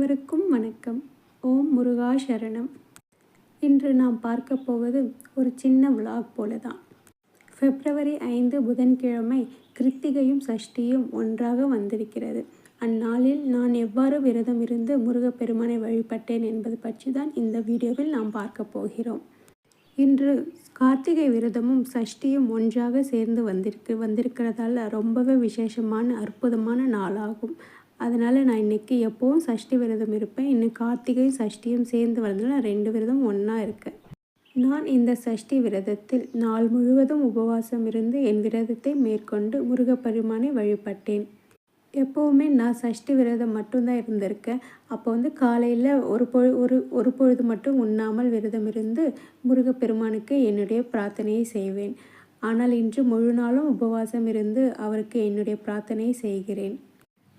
அனைவருக்கும் வணக்கம். ஓம் முருகா சரணம். இன்று நாம் பார்க்க போவது ஒரு சின்ன விலாக் போல தான் பிப்ரவரி ஐந்து புதன்கிழமை கிருத்திகையும் சஷ்டியும் ஒன்றாக வந்திருக்கிறது. அந்நாளில் நான் எவ்வாறு விரதம் இருந்து முருகப்பெருமானை வழிபட்டேன் என்பது பற்றி தான் இந்த வீடியோவில் நாம் பார்க்க போகிறோம். இன்று கார்த்திகை விரதமும் சஷ்டியும் ஒன்றாக சேர்ந்து வந்திருக்கு வந்திருக்கிறதால ரொம்பவே விசேஷமான அற்புதமான நாளாகும். அதனால் நான் இன்றைக்கி எப்போவும் சஷ்டி விரதம் இருப்பேன். இன்னும் கார்த்திகையும் சஷ்டியும் சேர்ந்து வந்ததில் ரெண்டு விரதம் ஒன்றா இருக்கேன். நான் இந்த சஷ்டி விரதத்தில் நாள் முழுவதும் உபவாசம் இருந்து என் விரதத்தை மேற்கொண்டு முருகப்பெருமானை வழிபட்டேன். எப்போவுமே நான் சஷ்டி விரதம் மட்டும்தான் இருந்திருக்கேன். அப்போ வந்து காலையில் ஒரு பொழு ஒரு ஒரு பொழுது மட்டும் உண்ணாமல் விரதம் இருந்து முருகப்பெருமானுக்கு என்னுடைய பிரார்த்தனையை செய்வேன். ஆனால் இன்று முழு நாளும் உபவாசம் இருந்து அவருக்கு என்னுடைய பிரார்த்தனையை செய்கிறேன்.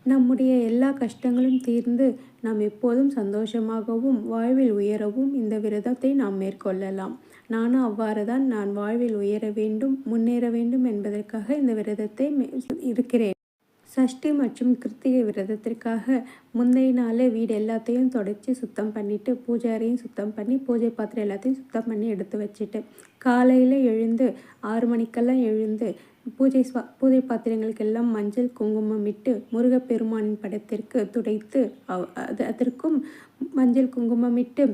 நம்முடைய எல்லா கஷ்டங்களும் தீர்ந்து நாம் எப்போதும் சந்தோஷமாகவும் வாழ்வில் உயரவும் இந்த விரதத்தை நாம் மேற்கொள்ளலாம். நானும் அவ்வாறு தான் நான் வாழ்வில் உயர வேண்டும் முன்னேற வேண்டும் என்பதற்காக இந்த விரதத்தை இருக்கிறேன். சஷ்டி மற்றும் கிருத்திகை விரதத்திற்காக முந்தைய நாளே வீடு எல்லாத்தையும் தொடச்சி சுத்தம் பண்ணிவிட்டு பூஜை சுத்தம் பண்ணி பூஜை பாத்திரம் எல்லாத்தையும் சுத்தம் பண்ணி எடுத்து வச்சுட்டு காலையில் எழுந்து ஆறு மணிக்கெல்லாம் எழுந்து பூஜை பூஜை பாத்திரங்களுக்கெல்லாம் மஞ்சள் குங்குமம் இட்டு முருகப்பெருமானின் படத்திற்கு துடைத்து அது அதற்கும் மஞ்சள் குங்குமம் இட்டு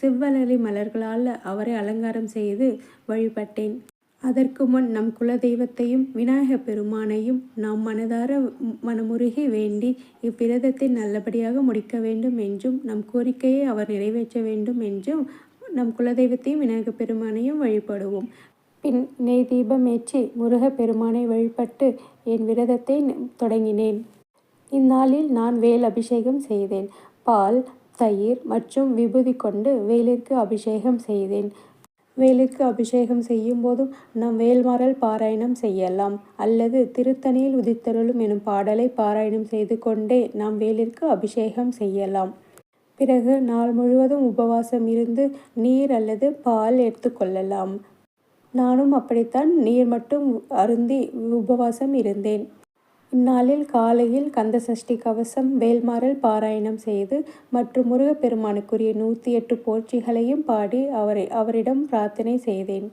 செவ்வலரி மலர்களால் அவரை அலங்காரம் செய்து வழிபட்டேன். அதற்கு முன் நம் குலதெய்வத்தையும் விநாயக பெருமானையும் நாம் மனதார மனமுருகி வேண்டி இவ்விரதத்தை நல்லபடியாக முடிக்க வேண்டும் என்றும் நம் கோரிக்கையை அவர் நிறைவேற்ற வேண்டும் என்றும் நம் குலதெய்வத்தையும் விநாயக பெருமானையும் வழிபடுவோம். பின் நெய் தீபம் ஏற்றி முருக பெருமானை வழிபட்டு என் விரதத்தை தொடங்கினேன். இந்நாளில் நான் வேல் அபிஷேகம் செய்தேன். பால் தயிர் மற்றும் விபூதி கொண்டு வேலிற்கு அபிஷேகம் செய்தேன். வேலுக்கு அபிஷேகம் செய்யும் போதும் நம் வேல்மாறல் பாராயணம் செய்யலாம். அல்லது திருத்தணியில் உதித்தருளும் எனும் பாடலை பாராயணம் செய்து கொண்டே நாம் வேலிற்கு அபிஷேகம் செய்யலாம். பிறகு நாள் முழுவதும் உபவாசம் இருந்து நீர் அல்லது பால் எடுத்துக்கொள்ளலாம் நானும் அப்படித்தான் நீர் மட்டும் அருந்தி உபவாசம் இருந்தேன். இந்நாளில் காலையில் கந்த சஷ்டி கவசம் வேல்மாறல் பாராயணம் செய்து மற்றும் முருகப்பெருமானுக்குரிய நூற்றி எட்டு போற்றிகளையும் பாடி அவரை அவரிடம் பிரார்த்தனை செய்தேன்.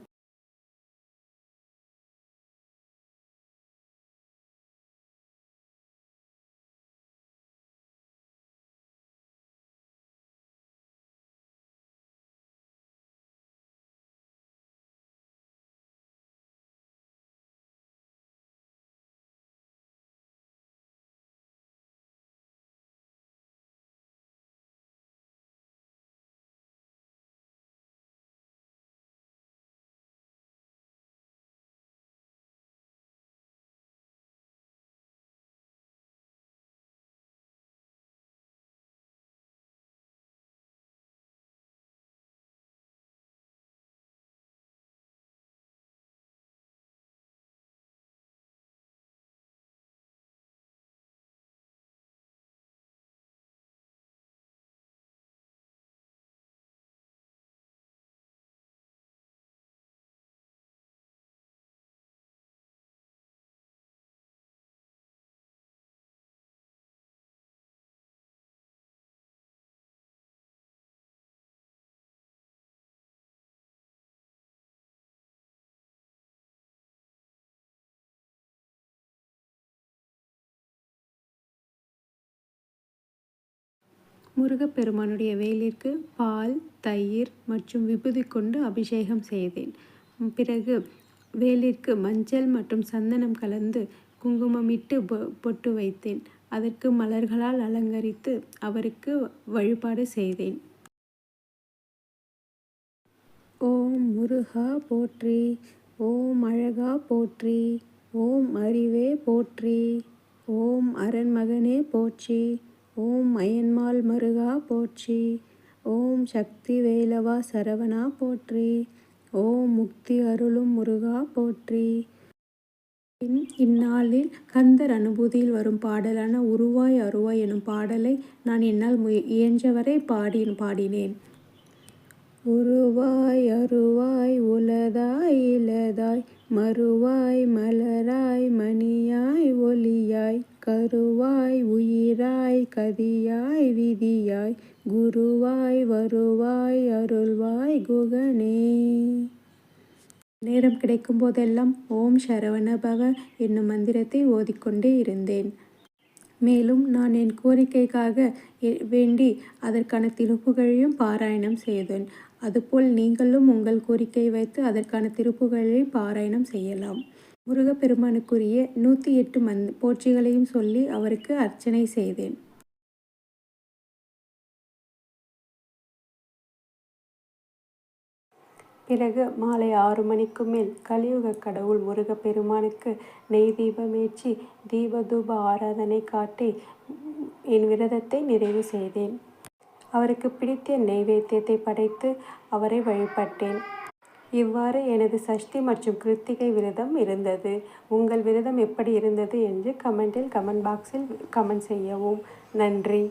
முருகப்பெருமானுடைய வேலிற்கு பால் தயிர் மற்றும் விபூதி கொண்டு அபிஷேகம் செய்தேன். பிறகு வேலிற்கு மஞ்சள் மற்றும் சந்தனம் கலந்து குங்குமமிட்டு பொட்டு வைத்தேன். அதற்கு மலர்களால் அலங்கரித்து அவருக்கு வழிபாடு செய்தேன். ஓம் முருகா போற்றி ஓம் அழகா போற்றி ஓம் அறிவே போற்றி ஓம் அரண்மகனே போற்றி. ஓம் அயன்மால் மருகா போற்றி. ஓம் சக்தி வேலவா சரவணா போற்றி. ஓம் முக்தி அருளும் முருகா போற்றி. இந்நாளில் கந்தர் அனுபூதியில் வரும் பாடலான உருவாய் அருவாய் எனும் பாடலை நான் என்னால் இயன்றவரை பாடி பாடினேன். உருவாய் அருவாய் உலதாய் இலதாய் மறுவாய் மலராய் மணியாய் ஒளியாய் கருவாய் உயிராய் கதியாய் விதியாய் குருவாய் வருவாய் அருள்வாய் குகனே. நேரம் கிடைக்கும் போதெல்லாம் ஓம் சரவணபவ என்னும் மந்திரத்தை ஓதிக்கொண்டே இருந்தேன். மேலும் நான் என் கோரிக்கைக்காக வேண்டி அதற்கான திருப்புகளையும் பாராயணம் செய்தேன். அதுபோல் நீங்களும் உங்கள் கோரிக்கை வைத்து அதற்கான திருப்புகளையும் பாராயணம் செய்யலாம். முருகப்பெருமானுக்குரிய நூற்றி எட்டு மந்த் போற்றிகளையும் சொல்லி அவருக்கு அர்ச்சனை செய்தேன். பிறகு மாலை ஆறு மணிக்கு மேல் கலியுக கடவுள் முருகப்பெருமானுக்கு நெய் தீபமேற்றி தீபதூப ஆராதனை காட்டி என் விரதத்தை நிறைவு செய்தேன். அவருக்கு பிடித்த நெய்வேத்தியத்தை படைத்து அவரை வழிபட்டேன். இவ்வாறு எனது சஷ்டி மற்றும் கிருத்திகை விரதம் இருந்தது. உங்கள் விரதம் எப்படி இருந்தது என்று கமெண்டில் கமெண்ட் பாக்ஸில் கமெண்ட் செய்யவும். நன்றி.